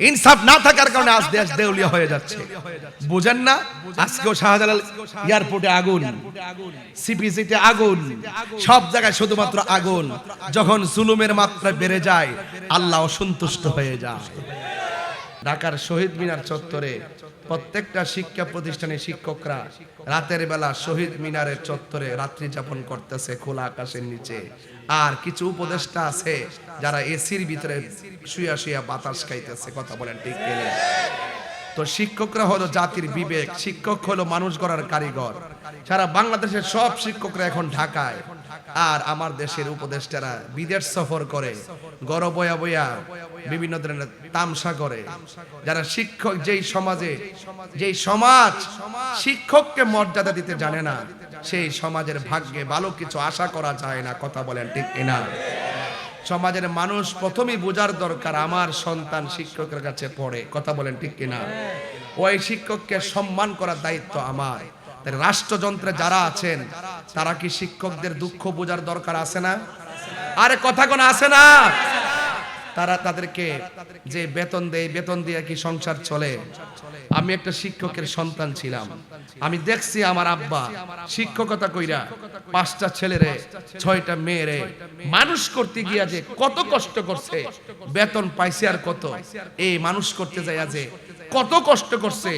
ইনসাফ না থাকার কারণে আজ দেশ দেউলিয়া হয়ে যাচ্ছে। বুঝেন না? আজকেও শাহজালাল এয়ারপোর্টে আগুন, সিপিসিতে আগুন, সব জায়গায় শুধুমাত্র আগুন। যখন জুলুমের মাত্রা বেড়ে যায়, আল্লাহ অসন্তুষ্ট হয়ে যায়। ঢাকার শহীদ মিনার চত্বরে প্রত্যেকটা শিক্ষা প্রতিষ্ঠানের শিক্ষকরা রাতের বেলা শহীদ মিনারের চত্বরে রাত্রি যাপন করতেছে খোলা আকাশের নিচে। আর কিছু উপদেষ্টা আছে যারা এসির ভিতরে শুয়া শুয়া বাতাস খাইতেছে, কথা বলেন ঠিক কেলে তো শিক্ষকরা হলো জাতির বিবেক, শিক্ষক হলো মানুষ গড়ার কারিগর। সারা বাংলাদেশের সব শিক্ষকরা এখন ঢাকায়। আর আমার দেশের উপদেষ্টারা বিদেশ সফর করে, গড় বয়া বয়া বিভিন্ন ধরনের তামসা করে। যারা শিক্ষক, যেই সমাজে, যেই সমাজ শিক্ষককে মর্যাদা দিতে জানে না সেই সমাজের ভাগ্যে ভালো কিছু আশা করা যায় না, কথা বলেন ঠিক কিনা? সমাজের মানুষ প্রথমেই বোঝার দরকার, আমার সন্তান শিক্ষকের কাছে পড়ে, কথা বলেন ঠিক কিনা? ওই শিক্ষককে সম্মান করার দায়িত্ব আমার। রাষ্ট্রযন্ত্রে যারা আছেন, তারা কি শিক্ষকদের দুঃখ বোঝার দরকার আছে না? আরে কথা কোন আছে না? তারা তাদেরকে যে বেতন দেয়, বেতন দিয়ে কি সংসার চলে? আমি একটা শিক্ষকের সন্তান ছিলাম। আমি দেখছি আমার আব্বা শিক্ষকতা কইরা পাঁচটা ছেলেরে, ছয়টা মেয়েরে মানুষ করতে গিয়া যে কত কষ্ট করছে, বেতন পাইছে আর কত? এই মানুষ করতে যায় যে কত কষ্ট করছে,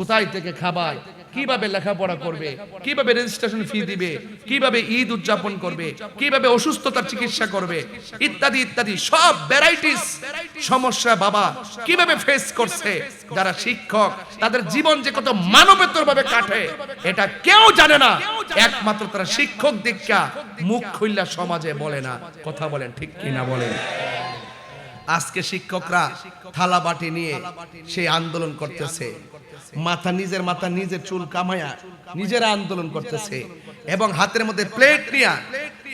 কোথায় থেকে খাবার কীভাবে লেখাপড়া করবে? কীভাবে রেজিস্ট্রেশন ফি দিবে? কীভাবে ঈদ উদযাপন করবে? কীভাবে অসুস্থতার চিকিৎসা করবে? ইত্যাদি ইত্যাদি। সব ভ্যারাইটিস সমস্যা বাবা, কীভাবে ফেস করছে? যারা শিক্ষক, তাদের জীবন যে কত মানবেতর ভাবে কাটে, এটা কেউ জানে না। একমাত্র তারা শিক্ষক দীক্ষা। মুখ খুললা সমাজে বলে না। কথা বলেন, ঠিক কিনা বলেন? আজকে শিক্ষকরা থালা বাটি নিয়ে সেই আন্দোলন করতেছে। মাথা নিজের মাথা নিজের চুল কামায়া নিজেরা আন্দোলন করতেছে এবং হাতের মধ্যে প্লেট নিয়ে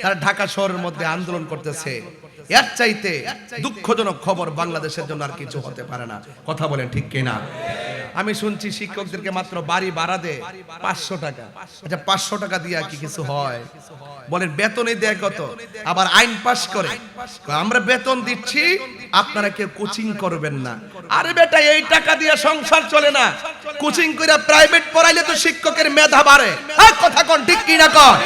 তারা ঢাকা শহরের মধ্যে আন্দোলন করতেছে। এর চাইতে দুঃখজনক খবর বাংলাদেশের জন্য আর কিছু হতে পারে না। কথা বলেন ঠিক কিনা? আমি শুনছি শিক্ষকদেরকে মাত্র বাড়ি ভাড়া দেয় পাঁচশো টাকা। আচ্ছা পাঁচশো টাকা দিয়ে কি কিছু হয়? বলেন বেতনে দেয় কত? আবার আইন পাস করে। আমরা বেতন দিচ্ছি আপনারা কেউ কোচিং করবেন না। আরে বেটা এই টাকা দিয়ে সংসার চলে না। কোচিং করে প্রাইভেট পড়াইলে তো শিক্ষকের মেধা বাড়ে। হ্যাঁ, কথা কোন ঠিক কি না কর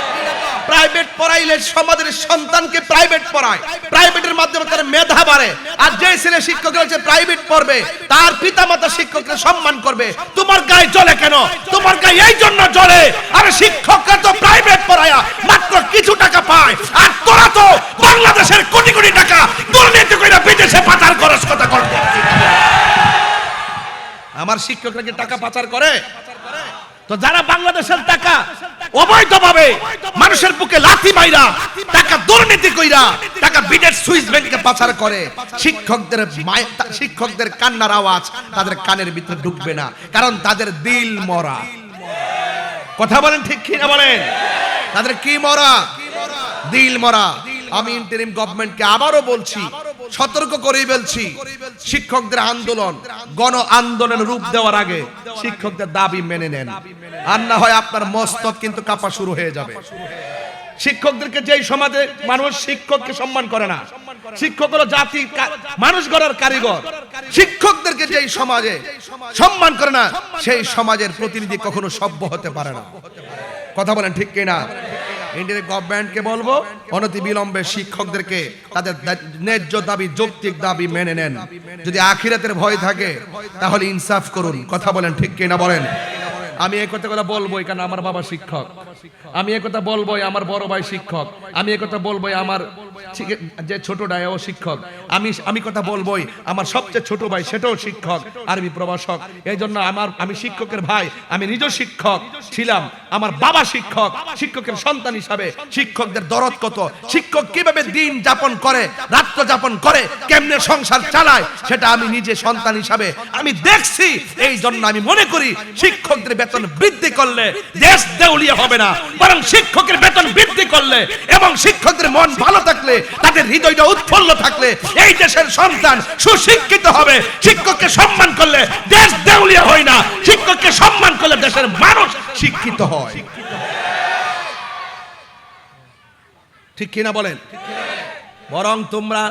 প্রাইভেট পড়াইলে সমাজের সন্তানকে প্রাইভেট পড়ায়। প্রাইভেটের মাধ্যমে তার মেধা বাড়ে। আর যে ছেলে শিক্ষক হচ্ছে প্রাইভেট পড়বে। তার পিতামাতা শিক্ষককে সম্মান করবে। তোমার গায়ে জ্বলে কেন? তোমার গায়ে এই জন্য জ্বলে। আর শিক্ষকরা তো প্রাইভেট পড়ায়া মাত্র কিছু টাকা পায়। আর তোরা তো বাংলাদেশের কোটি কোটি টাকা দুর্নীতি করে বিদেশে পাচার করস কথা করবে আমার শিক্ষকরা কি টাকা পাচার করে? তো যারা বাংলাদেশের টাকা অবৈধভাবে মানুষের বুকে লাথি মাইরা, টাকা দুর্নীতি কইরা, টাকা বিদেশ সুইস ব্যাংকে পাচার করে, শিক্ষকদের শিক্ষকদের কান্নার আওয়াজ তাদের কানের ভিতরে ঢুকবে না, কারণ তাদের দিল মরা। কথা বলেন ঠিক কি না বলেন? তাদের কি মরা? দিল মরা। আমি ইন্টারিম গভর্নমেন্টকে আবারও বলছি, সতর্ক করেই বলছি, শিক্ষকদের আন্দোলন, গণ আন্দোলনের রূপ দেওয়ার আগে শিক্ষকদের দাবি মেনে নেন। আর না হয় আপনার মস্তক কিন্তু কাপা শুরু হয়ে যাবে। শিক্ষকদেরকে যেই সমাজে মানুষ শিক্ষককে সম্মান করে না, শিক্ষক হলো জাতি মানুষ গড়ার কারিগর। শিক্ষকদেরকে যেই সমাজে সম্মান করে না, সেই সমাজের প্রতিনিধি কখনো সভ্য হতে পারে না। কথা বলেন ঠিক কিনা? ইন্ডিয়ান গভর্নমেন্টকে বলব অনতি বিলম্বে শিক্ষকদেরকে তাদের ন্যায্য দাবি, যৌক্তিক দাবি মেনে নেন। যদি আখিরাতের ভয় থাকে, তাহলে ইনসাফ করুন। কথা বলেন ঠিক কিনা বলেন? আমি এই কথা বলব কারণ আমার বাবা শিক্ষক। আমি এই কথা বলবোই আমার বড় ভাই শিক্ষক। আমি এই কথা বলবোই আমার যে ছোট ডায়াও শিক্ষক। আমি আমি কথা বলবোই আমার সবচেয়ে ছোট ভাই সেটাও শিক্ষক, আরবি প্রভাষক। এই জন্য আমার, আমি শিক্ষকের ভাই, আমি নিজেও শিক্ষক ছিলাম। আমার বাবা শিক্ষক, শিক্ষকের সন্তান হিসাবে শিক্ষকদের দরদ কত? শিক্ষক কীভাবে দিন যাপন করে রাত্র যাপন করে, কেমনে সংসার চালায়, সেটা আমি নিজে সন্তান হিসাবে আমি দেখছি। এই জন্য আমি মনে করি শিক্ষকদের বেতন বৃদ্ধি করলে দেশ দেউলিয়া হবে না। বরং শিক্ষকের বেতন বৃদ্ধি করলে এবং শিক্ষকদের মন ভালো থাকলে, তাদের হৃদয়টা উৎফুল্ল থাকলে, এই দেশের সন্তান সুশিক্ষিত হবে। শিক্ষককে সম্মান করলে দেশ দেউলিয়া হয় না। শিক্ষককে সম্মান করলে দেশের মানুষ শিক্ষিত হয়। ঠিক কিনা বলেন? বরং তোমরা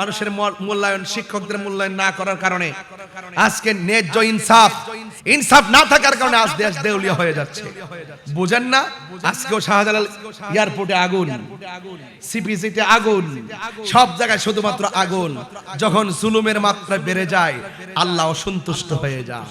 মানুষের মূল্যায়ন, শিক্ষকদের মূল্যায়ন না করার কারণে আজকে ন্যায্য ইনসাফ ইনসাফ না থাকার কারণে আজ দেশ দেউলিয়া হয়ে যাচ্ছে। বুঝেন না? আজকেও শাহজালাল এয়ারপোর্টে আগুন, সিপিসিতে আগুন, সব জায়গায় শুধুমাত্র আগুন। যখন জুলুমের মাত্রা বেড়ে যায়, আল্লাহ অসন্তুষ্ট হয়ে যায়।